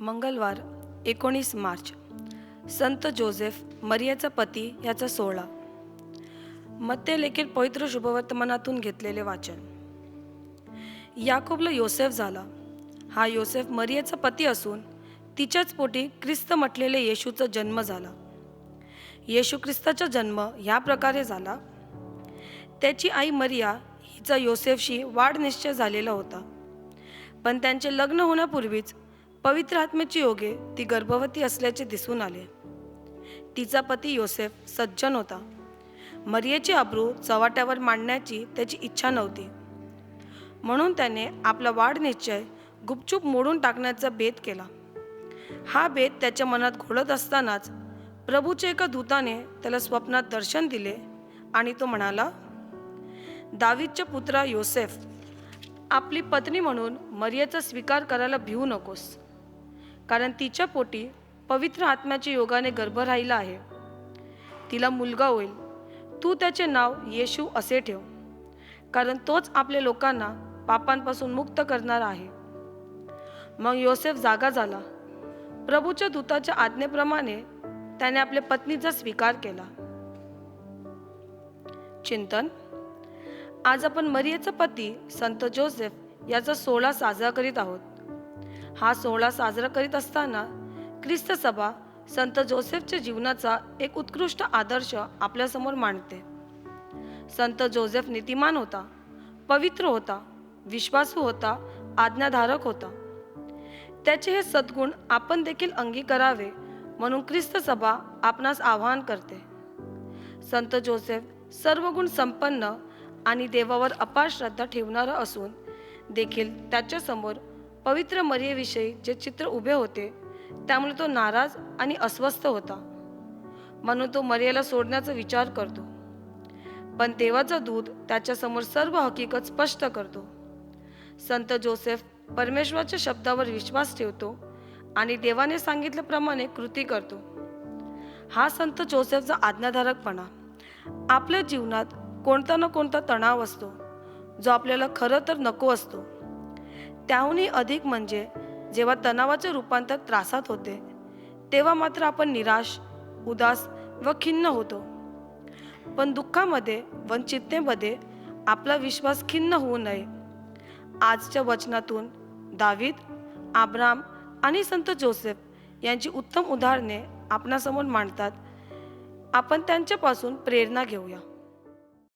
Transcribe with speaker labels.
Speaker 1: मंगळवार एकोणीस मार्च. संत जोसेफ मरियाचा पती ह्याचा सोहळा. मत्ते लेखील पवित्र शुभवर्तमानातून घेतलेले वाचन. याकोबला योसेफ झाला. हा योसेफ मरियाचा पती असून तिच्याच पोटी ख्रिस्त म्हटलेले येशूचा जन्म झाला. येशू ख्रिस्ताचा जन्म ह्या प्रकारे झाला. त्याची आई मरिया हिचा योसेफशी वाढ निश्चय झालेला होता. पण त्यांचे लग्न होण्यापूर्वीच पवित्र आत्म्याची योगे ती गर्भवती असल्याचे दिसून आले. तिचा पती योसेफ सज्जन होता. मरियेची अब्रू चवाट्यावर मांडण्याची त्याची इच्छा नव्हती. म्हणून त्याने आपला वाढ निश्चय गुपचूप मोडून टाकण्याचा बेत केला. हा बेत त्याच्या मनात घोळत असतानाच प्रभूच्या एका दूताने त्याला स्वप्नात दर्शन दिले आणि तो म्हणाला दावीदच्या पुत्रा योसेफ आपली पत्नी म्हणून मर्याचा स्वीकार करायला भिवू नकोस. कारण तिच्या पोटी पवित्र आत्म्याच्या योगाने गर्भ राहिला आहे. तिला मुलगा होईल. तू त्याचे नाव येशू असे ठेव. कारण तोच आपल्या लोकांना पापांपासून मुक्त करणार आहे. मग योसेफ जागा झाला. प्रभूच्या दूताच्या आज्ञेप्रमाणे त्याने आपल्या पत्नीचा स्वीकार केला. चिंतन. आज आपण मरियेचा पती संत जोसेफ याचा सोहळा साजरा करीत आहोत. हा सोहळा साजरा करीत असताना ख्रिस्त सभा संत जोसेफच्या जीवनाचा एक उत्कृष्ट आदर्श आपल्यासमोर मांडते. संत जोसेफ नीतिमान होता पवित्र होता विश्वासू होता आज्ञाधारक होता. त्याचे हे सद्गुण आपण देखील अंगीकारावे म्हणून ख्रिस्त सभा आपणास आवाहन करते. संत जोसेफ सर्व गुण संपन्न आणि देवावर अपार श्रद्धा ठेवणारा असून देखील त्याच्यासमोर पवित्र मरियेविषयी जे चित्र उभे होते त्यामुळे तो नाराज आणि अस्वस्थ होता. म्हणून तो मरियेला सोडण्याचा विचार करतो. पण देवाचा दूत त्याच्यासमोर सर्व हकीकत स्पष्ट करतो. संत जोसेफ परमेश्वराच्या शब्दावर विश्वास ठेवतो आणि देवाने सांगितल्याप्रमाणे कृती करतो. हा संत जोसेफचा आज्ञाधारकपणा. आपल्या जीवनात कोणता ना कोणता तणाव असतो जो आपल्याला खरं तर नको असतो. त्याहूनही अधिक म्हणजे जेव्हा तणावाचे रूपांतर त्रासात होते तेव्हा मात्र आपण निराश उदास व खिन्न होतो. पण दुःखामध्ये व आपला विश्वास खिन्न होऊ नये. आजच्या वचनातून दावीद आब्राम आणि संत जोसेफ यांची उत्तम उदाहरणे आपणासमोर मांडतात. आपण त्यांच्यापासून प्रेरणा घेऊया.